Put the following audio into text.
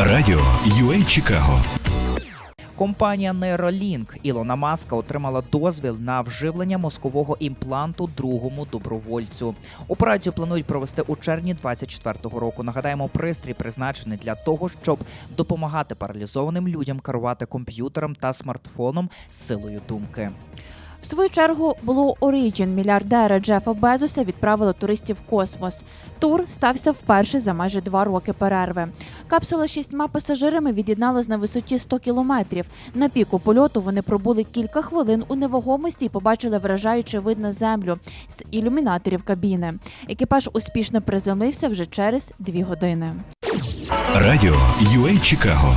Радіо UA Чикаго Компанія Neuralink Ілона Маска отримала дозвіл на вживлення мозкового імпланту другому добровольцю. Операцію планують провести у червні 24-го року. Нагадаємо, пристрій призначений для того, щоб допомагати паралізованим людям керувати комп'ютером та смартфоном силою думки. В свою чергу Blue Origin мільярдера Джефа Безоса відправили туристів в космос. Тур стався вперше за майже два роки перерви. Капсула з шістьма пасажирами від'єдналась на висоті 100 кілометрів. На піку польоту вони пробули кілька хвилин у невагомості і побачили вражаючий вид на землю з ілюмінаторів кабіни. Екіпаж успішно приземлився вже через дві години. Радіо UA Чикаго